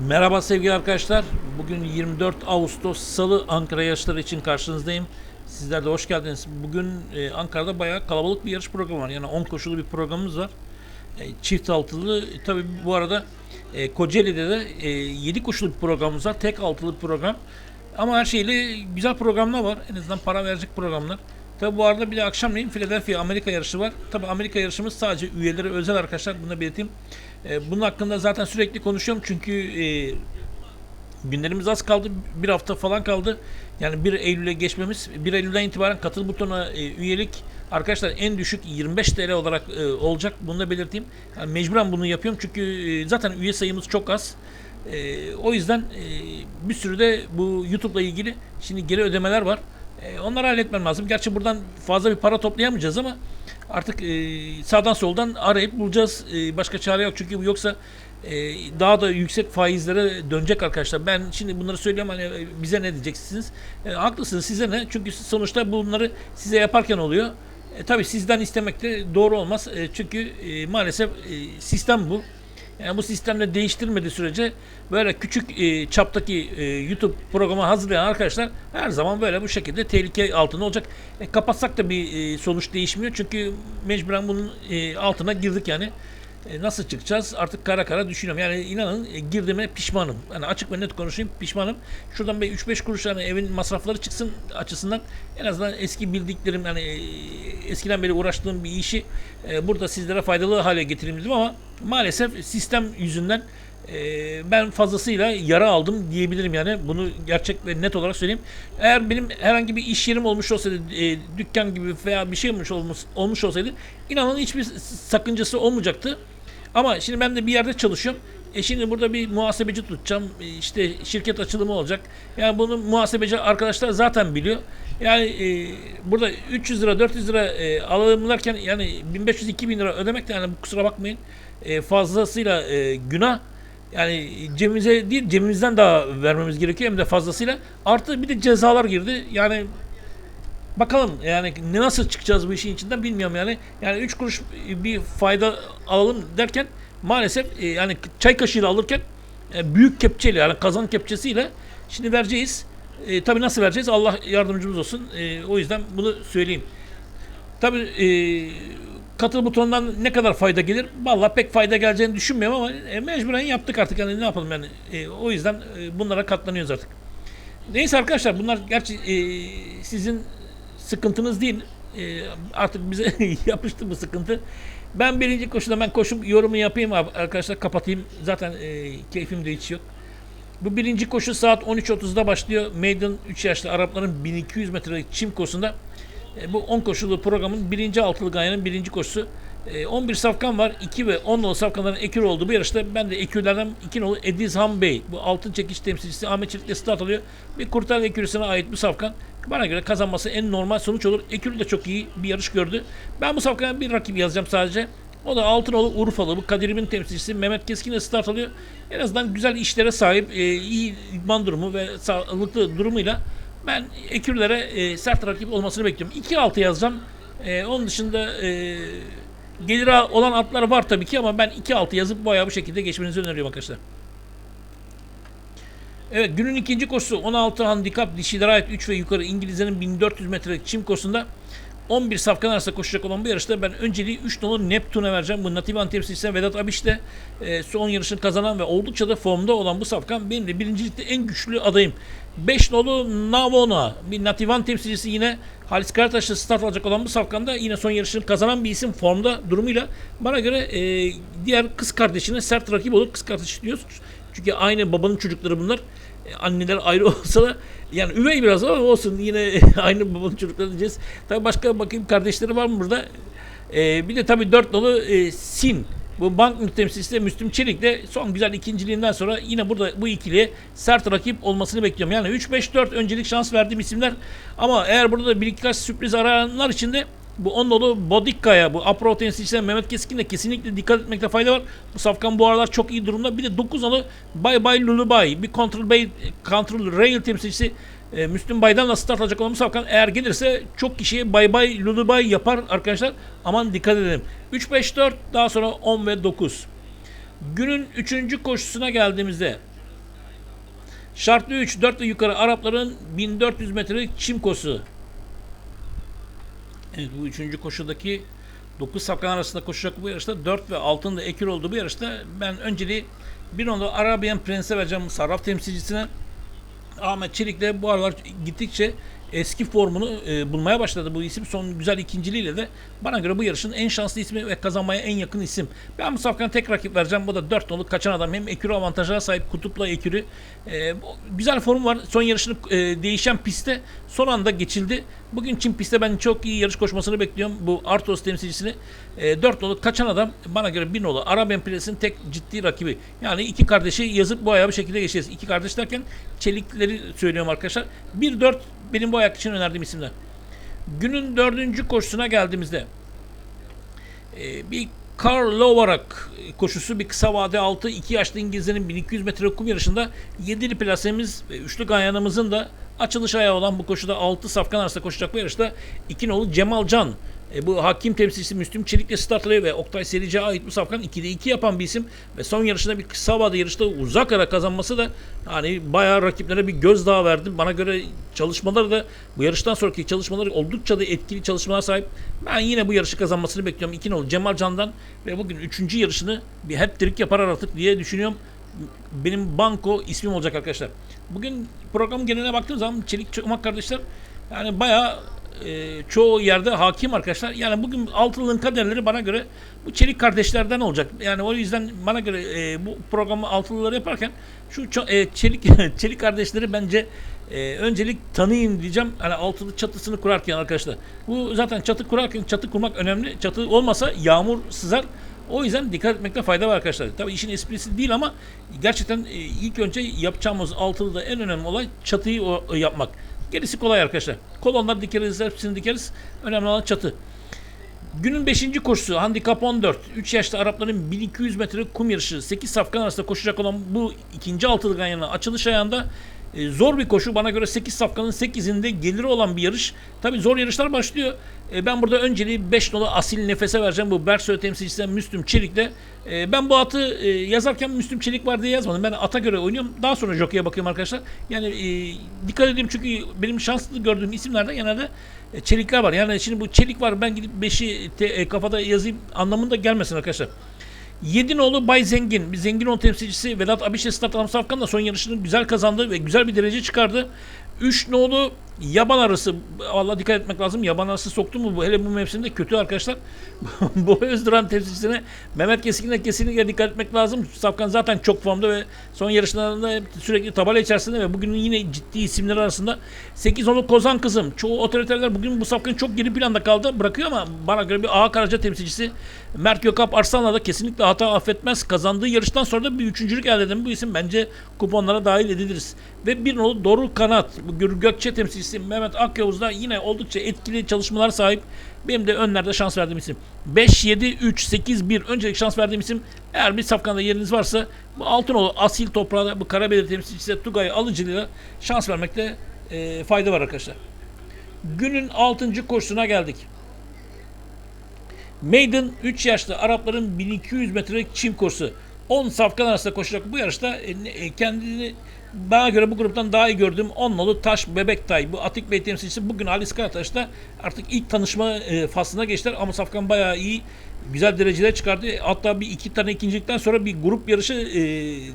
Merhaba sevgili arkadaşlar. Bugün 24 Ağustos Salı Ankara yarışları için karşınızdayım. Sizler de hoş geldiniz. Bugün e, Ankara'da bayağı kalabalık bir yarış programı var. Yani 10 koşulu bir programımız var. E, çift altılı. E, tabii bu arada e, Kocaeli'de de e, 7 koşulu bir programımız var. Tek altılı program. Ama her şeyle güzel programlar var. En azından para verecek programlar. Tabi bu arada bir de akşamleyin Philadelphia Amerika yarışı var. Tabi Amerika yarışımız sadece üyelere özel arkadaşlar. Bunu belirteyim. E, bunun hakkında zaten sürekli konuşuyorum. Çünkü e, günlerimiz az kaldı. Bir hafta falan kaldı. Yani 1 Eylül'e geçmemiz. 1 Eylül'den itibaren katıl butonuna e, üyelik arkadaşlar en düşük 25 TL olarak e, olacak. Bunu da belirteyim. Yani mecburen bunu yapıyorum. Çünkü e, zaten üye sayımız çok az. E, o yüzden e, bir sürü de bu YouTube'la ilgili şimdi geri ödemeler var. E, onları halletmem lazım. Gerçi buradan fazla bir para toplayamayacağız ama artık e, sağdan soldan arayıp bulacağız. E, başka çare yok çünkü yoksa e, daha da yüksek faizlere dönecek arkadaşlar. Ben şimdi bunları söylüyorum hani e, bize ne diyeceksiniz? E, haklısınız size ne? Çünkü sonuçta bunları size yaparken oluyor. E, tabii sizden istemek de doğru olmaz. E, çünkü e, maalesef e, sistem bu. Yani bu sistemde değiştirmediği sürece böyle küçük e, çaptaki e, YouTube programı hazırlayan arkadaşlar her zaman böyle bu şekilde tehlike altında olacak. E, kapatsak da bir e, sonuç değişmiyor çünkü mecburen bunun e, altına girdik yani. E, nasıl çıkacağız? Artık kara kara düşünüyorum. Yani inanın e, girdiğime pişmanım. Yani açık ve net konuşayım pişmanım. Şuradan bir 3-5 kuruş yani evin masrafları çıksın açısından en azından eski bildiklerim yani e, eskiden beri uğraştığım bir işi burada sizlere faydalı hale getireyim dedim ama maalesef sistem yüzünden e, ben fazlasıyla yara aldım diyebilirim yani bunu gerçek ve net olarak söyleyeyim. Eğer benim herhangi bir iş yerim olmuş olsaydı e, dükkan gibi veya bir şey olmuş, olmuş, olmuş olsaydı inanın hiçbir sakıncası olmayacaktı. Ama şimdi ben de bir yerde çalışıyorum. E şimdi burada bir muhasebeci tutacağım. E İşte şirket açılımı olacak. Yani bunu muhasebeci arkadaşlar zaten biliyor. Yani e, burada 300 lira 400 lira e, alımlarken yani 1500-2000 lira ödemek de yani kusura bakmayın e, fazlasıyla e, günah. Yani cebimize değil cebimizden daha vermemiz gerekiyor hem de fazlasıyla. Artı bir de cezalar girdi. Yani Bakalım yani ne nasıl çıkacağız bu işin içinden bilmiyorum yani. Yani 3 kuruş bir fayda alalım derken maalesef e, yani çay kaşığıyla alırken e, büyük kepçeyle yani kazan kepçesiyle şimdi vereceğiz. E, tabii nasıl vereceğiz? Allah yardımcımız olsun. E, o yüzden bunu söyleyeyim. Tabii e, katıl butonundan ne kadar fayda gelir? Vallahi pek fayda geleceğini düşünmüyorum ama e, mecburen yaptık artık yani ne yapalım yani. E, o yüzden e, bunlara katlanıyoruz artık. Neyse arkadaşlar bunlar gerçi e, sizin sıkıntınız değil. E, artık bize yapıştı bu sıkıntı. Ben birinci koşuda ben koşup yorumu yapayım arkadaşlar kapatayım. Zaten e, keyfim de hiç yok. Bu birinci koşu saat 13.30'da başlıyor. Maiden 3 yaşlı Arapların 1200 metrelik çim koşusunda. E, bu 10 koşulu programın birinci altılı gayenin birinci koşusu. E, 11 safkan var. 2 ve 10 nolu safkanların ekür olduğu bu yarışta ben de ekürlerden 2 nolu Edizhan Bey. Bu altın çekiş temsilcisi Ahmet Çelik'le start alıyor. Bir kurtar ekürüsüne ait bu safkan. Bana göre kazanması en normal sonuç olur. Ekürü de çok iyi bir yarış gördü. Ben bu safkana bir rakip yazacağım sadece. O da Altınoğlu Urfalı. Bu Kadir'imin temsilcisi Mehmet Keskin'le start alıyor. En azından güzel işlere sahip, e, iyi idman durumu ve sağlıklı durumuyla ben ekürlere e, sert rakip olmasını bekliyorum. 2-6 yazacağım. E, onun dışında e, gelir olan atlar var tabii ki ama ben 2-6 yazıp bayağı bu şekilde geçmenizi öneriyorum arkadaşlar. Evet günün ikinci koşusu 16 handikap dişilere ait 3 ve yukarı İngilizlerin 1400 metrelik çim koşusunda 11 safkan arasında koşacak olan bu yarışta ben önceliği 3 nolu Neptun'a vereceğim. Bu Nativan temsilcisi Vedat Abiş de e, son yarışını kazanan ve oldukça da formda olan bu safkan benim de birincilikte en güçlü adayım. 5 nolu Navona bir Nativan temsilcisi yine Halis Karataş'la start alacak olan bu safkanda yine son yarışını kazanan bir isim formda durumuyla bana göre e, diğer kız kardeşine sert rakip olur. Kız kardeşi diyoruz. Çünkü aynı babanın çocukları bunlar. Anneler ayrı olsa da yani üvey biraz ama olsun yine aynı babanın çocukları diyeceğiz. Tabii başka bakayım kardeşleri var mı burada? Ee, bir de tabii dört dolu e, Sin. Bu bank temsilcisi de Müslüm Çelik de son güzel ikinciliğinden sonra yine burada bu ikiliye sert rakip olmasını bekliyorum. Yani 3-5-4 öncelik şans verdiğim isimler ama eğer burada da bir iki sürpriz arayanlar için de bu on dolu Bodikka'ya, bu Apro temsilcisinden Mehmet Keskin'e kesinlikle dikkat etmekte fayda var. Bu safkan bu aralar çok iyi durumda. Bir de 9 nolu Bay Bay Lulubay, bir Control Bay, Control Rail temsilcisi e, Müslüm Bay'dan start alacak olan safkan eğer gelirse çok kişiye Bay Bay Lulubay yapar arkadaşlar. Aman dikkat edelim. 3, 5, 4 daha sonra 10 ve 9. Günün 3. koşusuna geldiğimizde Şartlı 3, 4 ve yukarı Arapların 1400 metrelik çimkosu. Evet bu üçüncü koşudaki 9 safkan arasında koşacak bu yarışta 4 ve altın da ekür olduğu bu yarışta ben önceliği bir onda Arabian Prense'e vereceğim sarraf temsilcisine. Ahmet Çelik de bu aralar gittikçe eski formunu e, bulmaya başladı bu isim. Son güzel ikinciliğiyle de bana göre bu yarışın en şanslı ismi ve kazanmaya en yakın isim. Ben bu safkan tek rakip vereceğim. Bu da 4 nolu kaçan adam. Hem ekürü avantajına sahip Kutup'la ekürü. E, güzel form var. Son yarışını e, değişen pistte son anda geçildi. Bugün Çin pistte ben çok iyi yarış koşmasını bekliyorum. Bu Artos temsilcisini. E, 4 nolu kaçan adam bana göre 1 nolu Arabian Prens'in tek ciddi rakibi. Yani iki kardeşi yazıp bu ayağı bir şekilde geçeceğiz. İki kardeş derken çelikleri söylüyorum arkadaşlar. 1-4 benim bu ayak için önerdiğim isimler. Günün dördüncü koşusuna geldiğimizde e, bir Karl Lovarak koşusu bir kısa vade altı iki yaşlı İngilizlerin 1200 metre kum yarışında yedili plasemiz ve üçlü ganyanımızın da açılış ayağı olan bu koşuda 6 safkan arasında koşacak bu yarışta iki nolu Cemal Can e, bu hakim temsilcisi Müslüm Çelik'le start alıyor ve Oktay Serice'ye ait bu safkan 2'de 2 yapan bir isim ve son yarışında bir kısa vade yarışta uzak ara kazanması da hani bayağı rakiplere bir gözdağı verdi. Bana göre çalışmaları da bu yarıştan sonraki çalışmaları oldukça da etkili çalışmalar sahip. Ben yine bu yarışı kazanmasını bekliyorum. 2 nolu Cemal Can'dan ve bugün 3. yarışını bir hat-trick yapar artık diye düşünüyorum. Benim banko ismim olacak arkadaşlar. Bugün program geneline baktığım zaman Çelik Çomak kardeşler yani bayağı e, çoğu yerde hakim arkadaşlar. Yani bugün altılığın kaderleri bana göre bu Çelik kardeşlerden olacak. Yani o yüzden bana göre e, bu programı altılıları yaparken şu e, Çelik Çelik kardeşleri bence e, öncelik tanıyın diyeceğim. Hani altılı çatısını kurarken arkadaşlar. Bu zaten çatı kurarken çatı kurmak önemli. Çatı olmasa yağmur sızar. O yüzden dikkat etmekte fayda var arkadaşlar. Tabii işin esprisi değil ama gerçekten e, ilk önce yapacağımız altılıda en önemli olay çatıyı o, yapmak. Gerisi kolay arkadaşlar. Kolonlar dikeriz, hepsini dikeriz. Önemli olan çatı. Günün 5. koşusu handikap 14. 3 yaşlı Arapların 1200 metre kum yarışı 8 safkan arasında koşacak olan bu ikinci altılı ganyanın açılış ayağında e, zor bir koşu. Bana göre 8 safkanın 8'inde geliri olan bir yarış. Tabi zor yarışlar başlıyor. E, ben burada önceliği 5 nolu asil nefese vereceğim. Bu Bersoy temsilcisinden Müslüm Çelik'le. E, ben bu atı e, yazarken Müslüm Çelik var diye yazmadım. Ben ata göre oynuyorum. Daha sonra jockey'e bakıyorum arkadaşlar. Yani e, dikkat edeyim çünkü benim şanslı gördüğüm isimlerde genelde e, çelikler var. Yani şimdi bu çelik var ben gidip 5'i te- e, kafada yazayım anlamında gelmesin arkadaşlar. Yedinoğlu Bay Zengin. Bir Zenginoğlu temsilcisi Vedat Abişe Start Alam Safkan da son yarışını güzel kazandı ve güzel bir derece çıkardı. Üç nolu yaban arısı. Valla dikkat etmek lazım. Yaban arısı soktu mu hele bu mevsimde kötü arkadaşlar. bu Özduran temsilcisine Mehmet Keskin'e kesinlikle dikkat etmek lazım. Safkan zaten çok formda ve son yarışlarında sürekli tabela içerisinde ve bugünün yine ciddi isimler arasında 8 nolu Kozan Kızım. Çoğu otoriterler bugün bu Safkan çok geri planda kaldı. Bırakıyor ama bana göre bir A Karaca temsilcisi Mert Gökap Arslan'la da kesinlikle hata affetmez. Kazandığı yarıştan sonra da bir üçüncülük elde eden bu isim bence kuponlara dahil ediliriz. Ve bir nolu Doruk Kanat. Gür Gökçe temsilcisi Mehmet Akyavuz da yine oldukça etkili çalışmalar sahip. Benim de önlerde şans verdiğim isim. 5, 7, 3, 8, 1. Öncelik şans verdiğim isim. Eğer bir safkanda yeriniz varsa bu Altınoğlu asil toprağı bu Karabeli temsilcisi Tugay Alıcı'yla şans vermekte e, fayda var arkadaşlar. Günün 6. koşusuna geldik. Maiden 3 yaşlı Arapların 1200 metrelik çim koşusu. 10 safkan arasında koşacak bu yarışta e, e, kendini bana göre bu gruptan daha iyi gördüğüm 10 nolu Taş Bebektay. Bu Atik Bey temsilcisi bugün Halis Karataş'ta artık ilk tanışma e, faslına geçtiler ama safkan bayağı iyi güzel dereceler çıkardı. Hatta bir iki tane ikincilikten sonra bir grup yarışı e,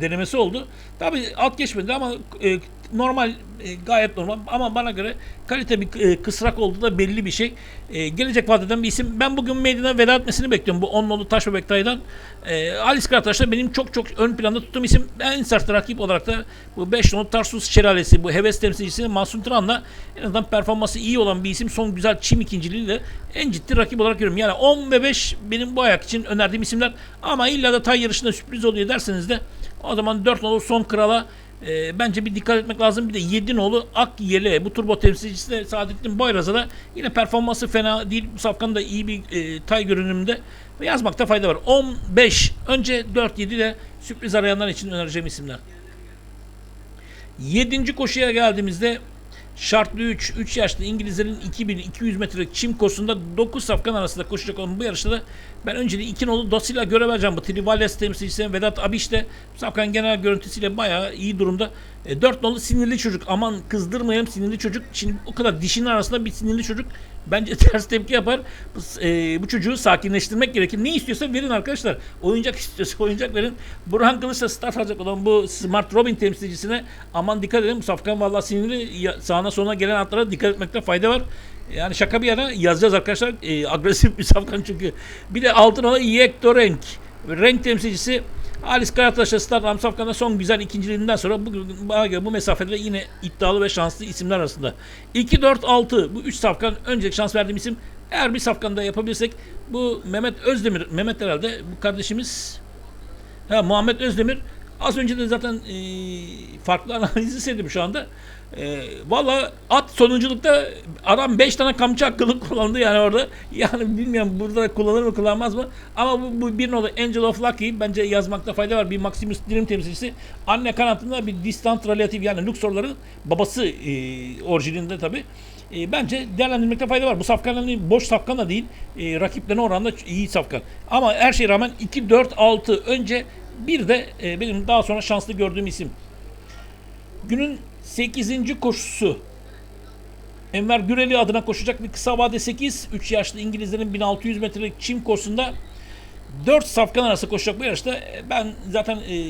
denemesi oldu. Tabii alt geçmedi ama e, normal e, gayet normal ama bana göre kalite bir e, kısrak olduğu da belli bir şey. E, gelecek vadeden bir isim. Ben bugün meydana veda etmesini bekliyorum bu 10 nolu Taş Bebektay'dan. E, Halis Karataş da benim çok çok ön planda tuttuğum isim. En sert rakip olarak da bu 5 nolu Tarsus Şelalesi bu heves temsilcisi Mahsun Turan'la en azından performansı iyi olan bir isim. Son güzel çim ikinciliğiyle en ciddi rakip olarak görüyorum. Yani 10 ve 5 benim bu ayak için önerdiğim isimler. Ama illa da tay yarışında sürpriz oluyor derseniz de o zaman 4 nolu son krala e, bence bir dikkat etmek lazım. Bir de 7 nolu Ak Yele bu turbo temsilcisi de Saadettin Boyraz'a da yine performansı fena değil. Bu safkanın da iyi bir e, tay görünümünde ve yazmakta fayda var. 15 önce 4-7 de sürpriz arayanlar için önereceğim isimler. 7. koşuya geldiğimizde Şartlı 3, 3 yaşlı İngilizlerin 2200 metrelik çim koşusunda 9 safkan arasında koşacak olan bu yarışta da ben önceliği 2 nolu Dosila görev vereceğim. Bu Trivales temsilcisi Vedat Abiş de safkan genel görüntüsüyle bayağı iyi durumda. E, 4 nolu sinirli çocuk. Aman kızdırmayalım sinirli çocuk. Şimdi o kadar dişinin arasında bir sinirli çocuk bence ters tepki yapar. E, bu çocuğu sakinleştirmek gerekir. Ne istiyorsa verin arkadaşlar. Oyuncak istiyorsa oyuncak verin. Burhan Kılıç'la start alacak olan bu Smart Robin temsilcisine aman dikkat edin. Bu safkan vallahi sinirli sağına soluna gelen atlara dikkat etmekte fayda var. Yani şaka bir yana yazacağız arkadaşlar. E, agresif bir safkan çünkü. Bir de altın olan Yektor Renk. Renk temsilcisi Halis Karataş'la Am Safkan'da son güzel ikinciliğinden sonra bugün bana göre bu mesafede yine iddialı ve şanslı isimler arasında. 2-4-6 bu 3 safkan öncelik şans verdiğim isim. Eğer bir safkanda yapabilirsek bu Mehmet Özdemir, Mehmet herhalde bu kardeşimiz Ha, Muhammed Özdemir az önce de zaten e, farklı analizi sevdim şu anda. E, Valla at sonunculukta adam 5 tane kamçı hakkını kullandı yani orada. Yani bilmiyorum burada kullanır mı kullanmaz mı? Ama bu, bu bir nolu Angel of Lucky bence yazmakta fayda var. Bir Maximus Dream temsilcisi. Anne kanatında bir distant relatif yani Luxor'ların babası e, orijininde tabi. E, bence değerlendirmekte fayda var. Bu safkanların boş safkan da değil. E, rakiplerine oranla iyi safkan. Ama her şeye rağmen 2, 4, 6 önce bir de e, benim daha sonra şanslı gördüğüm isim. Günün 8. koşusu. Enver Güreli adına koşacak bir kısa vade 8. 3 yaşlı İngilizlerin 1600 metrelik çim koşusunda 4 safkan arası koşacak bu yarışta. E, Ben zaten e,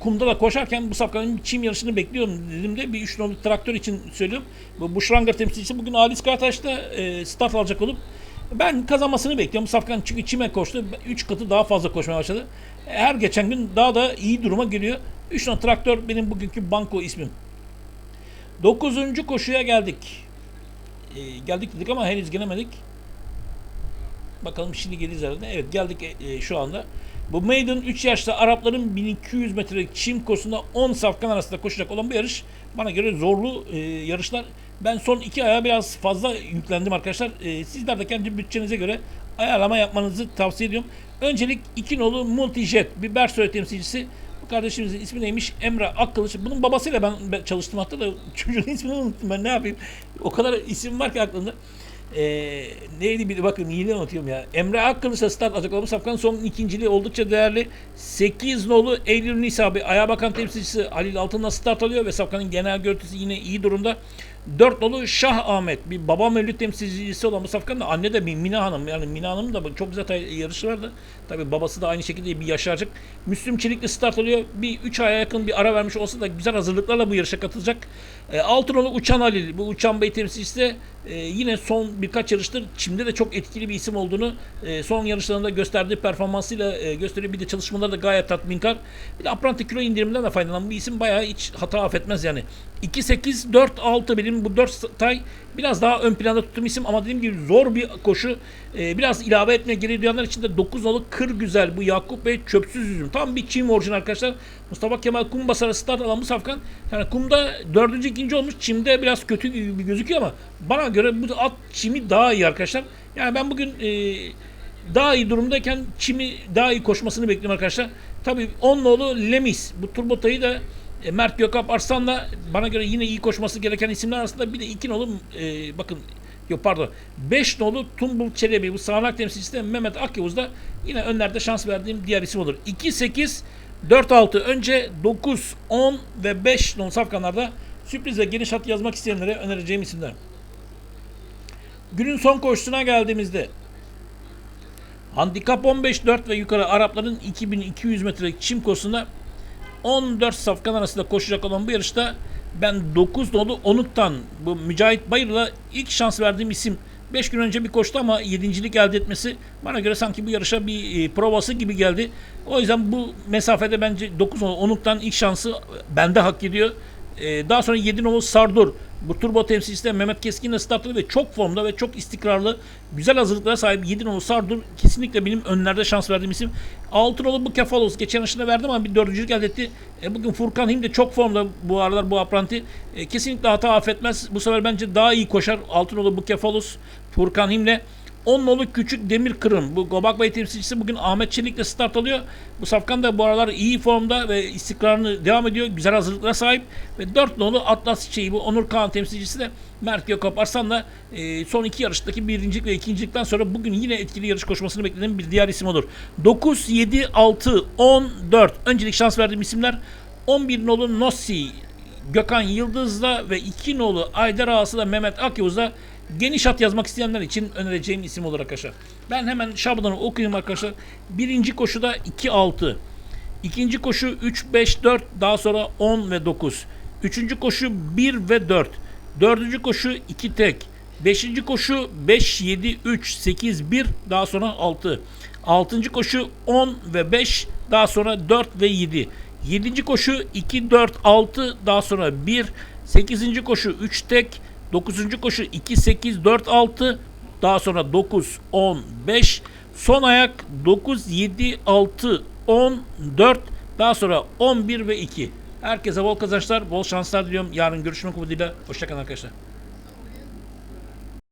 kumda da koşarken bu safkanın çim yarışını bekliyorum dedim de bir 3 numaralı traktör için söylüyorum. Bu Bushranger temsilcisi bugün Halis Karataş'ta e, start alacak olup ben kazanmasını bekliyorum. Bu safkan çünkü çime koştu. 3 katı daha fazla koşmaya başladı. Her geçen gün daha da iyi duruma geliyor. 3 numaralı traktör benim bugünkü banko ismim. 9. koşuya geldik. E, geldik dedik ama henüz gelemedik. Bakalım şimdi geliriz herhalde. Evet geldik e, e, şu anda. Bu Maiden 3 yaşlı Arapların 1200 metrelik çim koşusunda 10 safkan arasında koşacak olan bu yarış bana göre zorlu e, yarışlar. Ben son iki aya biraz fazla yüklendim arkadaşlar. E, sizler de kendi bütçenize göre ayarlama yapmanızı tavsiye ediyorum. Öncelik 2 nolu Multijet bir Bersoy temsilcisi. Kardeşimizin ismi neymiş? Emre Akkılıç. Bunun babasıyla ben, çalıştım hatta da çocuğun ismini unuttum ben ne yapayım. O kadar isim var ki aklımda. Ee, neydi bir bakın yine unutuyorum ya. Emre Akkılıç'la start bu safkanın son ikinciliği oldukça değerli. 8 nolu Eylül Nisabi Ayağa Bakan temsilcisi Halil Altın'la start alıyor ve safkanın genel görüntüsü yine iyi durumda. 4 nolu Şah Ahmet bir baba mevlüt temsilcisi olan bu safkanın da anne de bir Mina Hanım yani Mina Hanım da çok güzel yarışı vardı. Tabi babası da aynı şekilde bir yaşarcık. Müslüm Çelik'le start alıyor. Bir 3 aya yakın bir ara vermiş olsa da güzel hazırlıklarla bu yarışa katılacak. E, Altınolu Uçan Halil bu Uçan Bey temsilcisi de e, yine son birkaç yarıştır Çim'de de çok etkili bir isim olduğunu e, son yarışlarında gösterdiği performansıyla e, gösteriyor. Bir de çalışmaları da gayet tatminkar. Bir de apranti kilo indiriminden de faydalanan bir isim bayağı hiç hata affetmez yani. 2-8, 4-6 benim bu 4 tay biraz daha ön planda tuttuğum isim ama dediğim gibi zor bir koşu. E, biraz ilave etmeye gereği duyanlar için de 9 nolu kır güzel bu Yakup Bey çöpsüz üzüm. Tam bir Çim orijinal arkadaşlar. Mustafa Kemal Kumbasar'a start alan bu safkan. Yani kumda dördüncü ikinci olmuş. Çim'de biraz kötü gibi gözüküyor ama bana göre bu at Çim'i daha iyi arkadaşlar. Yani ben bugün e, daha iyi durumdayken Çim'i daha iyi koşmasını bekliyorum arkadaşlar. Tabii 10 nolu Lemis. Bu turbotayı da e, Mert Gökap Arslan'la bana göre yine iyi koşması gereken isimler arasında bir de 2 nolu e, bakın yok pardon 5 nolu Tumbul Çelebi bu sağanak temsilcisi de Mehmet Akyavuz da yine önlerde şans verdiğim diğer isim olur. 2-8 4-6 önce 9, 10 ve 5 non safkanlarda sürpriz ve geniş hat yazmak isteyenlere önereceğim isimler. Günün son koşusuna geldiğimizde Handikap 15-4 ve yukarı Arapların 2200 metrelik çim koşusunda 14 safkan arasında koşacak olan bu yarışta ben 9 nolu Onut'tan bu Mücahit Bayır'la ilk şans verdiğim isim 5 gün önce bir koştu ama 7.lik elde etmesi bana göre sanki bu yarışa bir e, provası gibi geldi. O yüzden bu mesafede bence 9 nolu Onut'tan ilk şansı bende hak ediyor. E, daha sonra 7 nolu Sardur bu turbo temsilcisi Mehmet Keskin'le startlı ve çok formda ve çok istikrarlı güzel hazırlıklara sahip 7 nolu Sardur kesinlikle benim önlerde şans verdiğim isim. 6 nolu bu Kefalos geçen yaşında verdim ama bir dördüncülük elde etti. E, bugün Furkan Him de çok formda bu aralar bu apranti. E, kesinlikle hata affetmez. Bu sefer bence daha iyi koşar. 6 nolu bu Kefalos Furkan Him'le 10 nolu küçük demir kırım. Bu Gobak Bey temsilcisi bugün Ahmet Çelik'le start alıyor. Bu safkan da bu aralar iyi formda ve istikrarını devam ediyor. Güzel hazırlıklara sahip. Ve 4 nolu Atlas Çiçeği bu Onur Kağan temsilcisi de Mert Gökop Arslan'la e, son iki yarıştaki birincilik ve ikincilikten sonra bugün yine etkili yarış koşmasını beklediğim bir diğer isim olur. 9, 7, 6, 10, 4. Öncelik şans verdiğim isimler 11 nolu Nossi, Gökhan Yıldız'la ve 2 nolu Aydar Ağası da Mehmet Akyavuz'la geniş at yazmak isteyenler için önereceğim isim olur arkadaşlar. Ben hemen şablonu okuyayım arkadaşlar. Birinci koşuda 2-6. İkinci koşu 3-5-4 daha sonra 10 ve 9. Üçüncü koşu 1 ve 4. Dördüncü koşu 2 tek. Beşinci koşu 5, 7, 3, 8, 1 daha sonra 6. Altıncı koşu 10 ve 5 daha sonra 4 ve 7. Yedinci koşu 2, 4, 6 daha sonra 1. Sekizinci koşu 3 tek. Dokuzuncu koşu 2, 8, 4, 6 daha sonra 9, 10, 5. Son ayak 9, 7, 6, 10, 4 daha sonra 11 ve 2. Herkese bol kazançlar, bol şanslar diliyorum. Yarın görüşmek umuduyla. Hoşçakalın arkadaşlar.